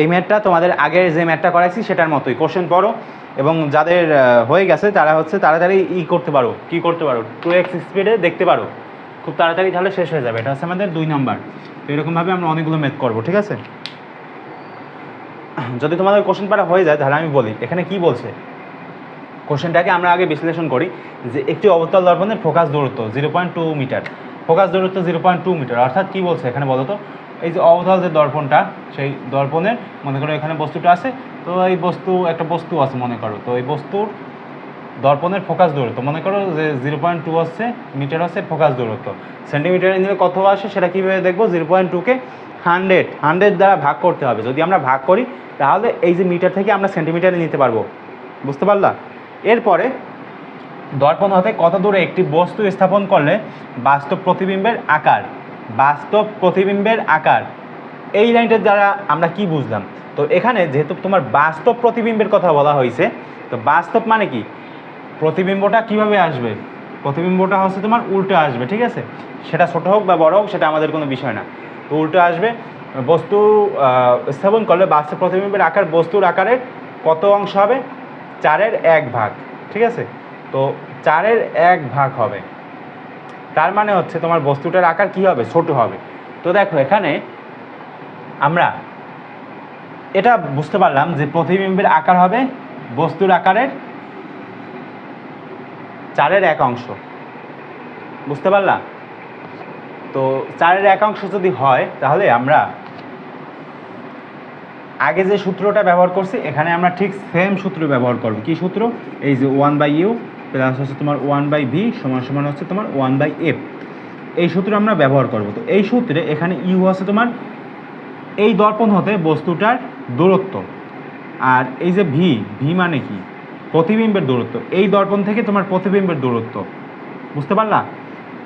এই ম্যাথটা তোমাদের আগের যে ম্যাথটা করাইছি সেটার মতোই। কোশ্চেন পড়ো। এবং যাদের হয়ে গেছে, তারা হচ্ছে তাড়াতাড়ি ই করতে পারো। কি করতে পারো? টু এক্স স্পিডে দেখতে পারো। খুব তাড়াতাড়ি তাহলে শেষ হয়ে যাবে। এটা হচ্ছে আমাদের দুই নাম্বার তো এরকমভাবে আমরা অনেকগুলো ম্যাথ করব, ঠিক আছে? যদি তোমাদের কোশ্চেন পারা হয়ে যায়, তাহলে আমি বলি, এখানে কি বলছে? কোশ্চেনটাকে আমরা আগে বিশ্লেষণ করি, যে একটি অবতল দর্পণের ফোকাস দূরত্ব zero point two metre focus দূরত্ব জিরো পয়েন্ট টু মিটার অর্থাৎ কী বলছে এখানে বলো তো এই যে অবতল যে দর্পণটা, সেই দর্পণের, মনে করো এখানে বস্তুটা আছে, তো এই বস্তু, একটা বস্তু আছে মনে করো, তো এই বস্তুর দর্পণের ফোকাস দূরত্ব, মনে করো যে জিরো পয়েন্ট টু হচ্ছে মিটার হচ্ছে ফোকাস দূরত্ব সেন্টিমিটারে নিলে কত আসে সেটা কীভাবে দেখব? জিরো পয়েন্ট টুকে হান্ড্রেড হান্ড্রেড দ্বারা ভাগ করতে হবে, যদি আমরা ভাগ করি, তাহলে এই যে মিটার থেকে আমরা সেন্টিমিটারে নিতে পারব, বুঝতে পারলা? এরপরে দর্পণ হতে কত দূরে একটি বস্তু স্থাপন করলে বাস্তব প্রতিবিম্বের আকার? বাস্তব প্রতিবিম্বের আকার। এই লাইনটার দ্বারা আমরা কি বুঝলাম? তো এখানে যেহেতু তোমার বাস্তব প্রতিবিম্বের কথা বলা হয়েছে, তো বাস্তব মানে কি? প্রতিবিম্বটা কীভাবে আসবে? প্রতিবিম্বটা হচ্ছে তোমার উল্টো আসবে, ঠিক আছে? সেটা ছোটো হোক বা বড় হোক, সেটা আমাদের কোনো বিষয় না। তো উল্টো আসবে, বস্তু স্থাপন করলে বাস্তব প্রতিবিম্বের আকার বস্তুর আকারের কত অংশ হবে? চারের এক ভাগ, ঠিক আছে? তো চারের এক ভাগ হবে। তার মানে হচ্ছে তোমার বস্তুটার আকার কি হবে? ছোট হবে। তো দেখো, এখানে আমরা এটা বুঝতে পারলাম যে প্রতিবিম্বের আকার হবে বস্তুর আকারের চারের এক অংশ। বুঝতে পারলাম তো চারের এক অংশ যদি হয়, তাহলে আমরা আগে যে সূত্রটা ব্যবহার করছি, এখানে আমরা ঠিক সেম সূত্র ব্যবহার করব। কি সূত্র? এই যে ওয়ান বাই ইউ প্লাস হচ্ছে তোমার ওয়ান বাই ভি সমান সমান হচ্ছে তোমার ওয়ান বাই এফ এই সূত্র আমরা ব্যবহার করব। তো এই সূত্রে এখানে ইউ হচ্ছে তোমার এই দর্পণ হতে বস্তুটার দূরত্ব। আর এই যে ভি ভি মানে কি? প্রতিবিম্বের দূরত্ব। এই দর্পণ থেকে তোমার প্রতিবিম্বের দূরত্ব। বুঝতে পারলা?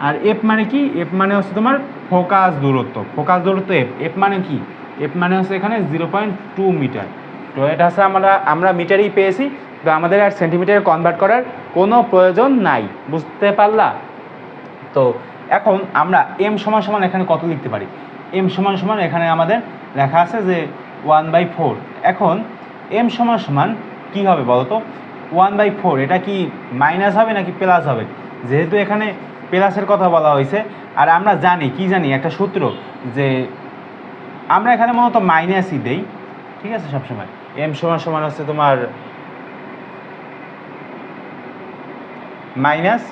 আর এফ মানে কি? এফ মানে হচ্ছে তোমার ফোকাস দূরত্ব। ফোকাস দূরত্ব এফ এফ মানে কি? এফ মানে হচ্ছে এখানে জিরো পয়েন্ট টু মিটার তো এটা হচ্ছে আমরা আমরা মিটারই পেয়েছি। তো আমাদের আর সেন্টিমিটারে কনভার্ট করার কোনো প্রয়োজন নাই। বুঝতে পারলা? তো এখন আমরা এম সমান সমান এখানে কত লিখতে পারি? এম সমান সমান এখানে আমাদের লেখা আছে যে ওয়ান বাই ফোর এখন এম সমান সমান কী হবে বলো তো ওয়ান বাই ফোর এটা কি মাইনাস হবে নাকি প্লাস হবে? যেহেতু এখানে প্লাসের কথা বলা হয়েছে, আর আমরা জানি, কি জানি, একটা সূত্র যে আমরা এখানে মূলত মাইনাসই দেই। ঠিক আছে সবসময়? এম সমান সমান হচ্ছে তোমার মাইনাস,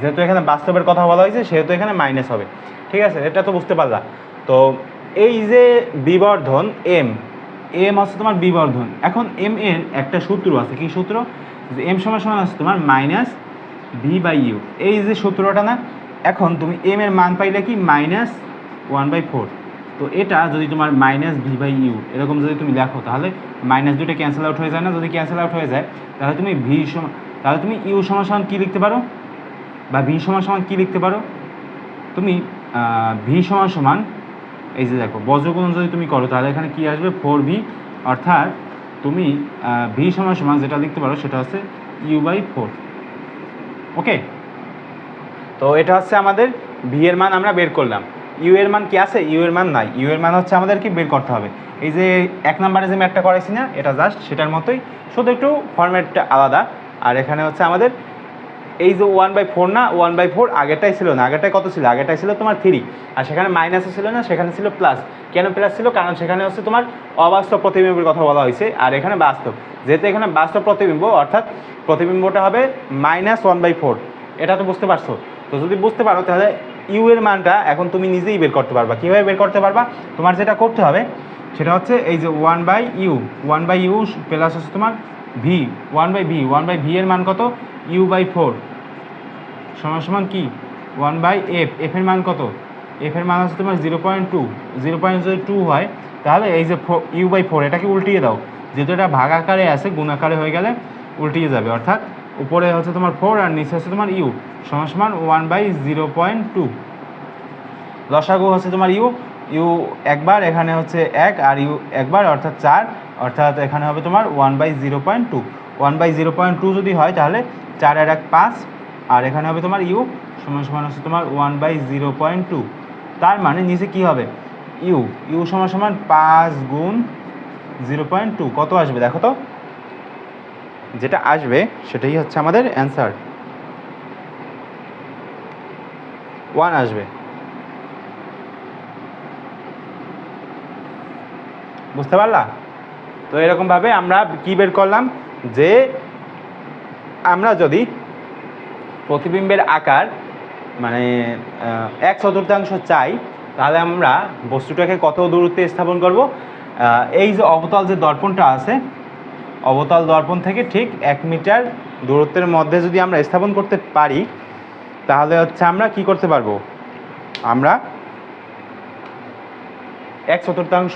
যেহেতু এখানে বাস্তবের কথা বলা হয়েছে, সেহেতু এখানে মাইনাস হবে। ঠিক আছে, এটা তো বুঝতে পারলা। তো এই যে বিবর্ধন এম এম হচ্ছে তোমার বিবর্ধন। এখন এম এর একটা সূত্র আছে, কি সূত্র? যে এম সমান সমান আছে তোমার মাইনাস ভি বাই ইউ এই যে সূত্রটা না, এখন তুমি এম এর মান পাইলে কি? মাইনাস ওয়ান বাই ফোর তো এটা যদি তোমার মাইনাস ভি বাই ইউ এরকম যদি তুমি লেখো, তাহলে মাইনাস দুটো ক্যান্সেল আউট হয়ে যায় না? যদি ক্যান্সেল আউট হয়ে যায়, তাহলে তুমি ভি সমান তাহলে তুমি ইউ সমান সমান কী লিখতে পারো? বা ভি সমান সমান কী লিখতে পারো? তুমি ভি সমান সমান, এই যে দেখো বজ্রগুণন যদি তুমি করো, তাহলে এখানে কি আসবে? Four V. অর্থাৎ তুমি ভি সমান সমান যেটা লিখতে পারো, সেটা হচ্ছে ইউ বাই ফোর। ওকে? তো এটা হচ্ছে আমাদের ভি এর মান আমরা বের করলাম। ইউ এর মান কি আছে? ইউ এর মান নাই। ইউ এর মান হচ্ছে আমাদেরকে বের করতে হবে। এই যে এক নম্বরে যে ম্যাটটা করাইছি না, এটা জাস্ট সেটার মতোই। শুধু একটু ফরম্যাটটা আলাদা। আর এখানে হচ্ছে আমাদের এই যে ওয়ান বাই ফোর না ওয়ান বাই ফোর আগেরটাই ছিল না। আগেরটাই কত ছিল? আগেরটাই ছিল তোমার থ্রি আর সেখানে মাইনাসও ছিল না, সেখানে ছিল প্লাস কেন প্লাস ছিল? কারণ সেখানে হচ্ছে তোমার অবাস্তব প্রতিবিম্বের কথা বলা হয়েছে। আর এখানে বাস্তব। যেহেতু এখানে বাস্তব প্রতিবিম্ব, অর্থাৎ প্রতিবিম্বটা হবে মাইনাস ওয়ান বাই ফোর এটা তো বুঝতে পারছ? তো যদি বুঝতে পারো, তাহলে ইউ এর মানটা এখন তুমি নিজেই বের করতে পারবা। কীভাবে বের করতে পারবা? তোমার যেটা করতে হবে, সেটা হচ্ছে এই যে one by U one by U plus হচ্ছে তোমার V one by V one by V এর মান কত? ইউ বাই ফোর সমান সমান কি? ওয়ান বাই এফ এফ এর মান কত? এফ এর মান হচ্ছে তোমার zero point two zero point যদি টু হয়, তাহলে এই যে ইউ বাই ফোর এটাকে উল্টিয়ে দাও। যেহেতু এটা ভাগ আকারে আছে গুণ আকারে হয়ে গেলে উল্টিয়ে যাবে। অর্থাৎ উপরে হচ্ছে তোমার ফোর আর নিচে হচ্ছে তোমার ইউ সমান সমান one by zero point two লসাগু হচ্ছে তোমার ইউ ইউ একবার, এখানে হচ্ছে এক আর ইউ একবার, অর্থাৎ চার। অর্থাৎ এখানে হবে তোমার one by zero point two one by zero point two যদি হয় তাহলে চার আর এক পাঁচ, আর এখানে হবে তোমার ইউ সমান সমান হচ্ছে তোমার one by zero point two তার মানে নিচে কী হবে? ইউ ইউ সমান সমান পাঁচ গুণ জিরো পয়েন্ট টু কত আসবে দেখো তো? যেটা আসবে সেটাই হচ্ছে আমাদের অ্যান্সার ওয়ান আসবে। বুঝতে পারলা? তো এরকমভাবে আমরা কি বের করলাম? যে আমরা যদি প্রতিবিম্বের আকার মানে এক চতুর্থাংশ চাই, তাহলে আমরা বস্তুটাকে কত দূরত্বে স্থাপন করব? এই যে অবতল যে দর্পণটা আছে, অবতল দর্পণ থেকে ঠিক এক মিটার দূরত্বের মধ্যে যদি আমরা স্থাপন করতে পারি, তাহলে হচ্ছে আমরা কি করতে পারব? আমরা এক চতুর্থাংশ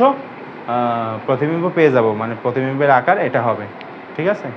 প্রতিবিম্ব পেয়ে যাব মানে প্রতিবিম্বের আকার এটা হবে ঠিক আছে?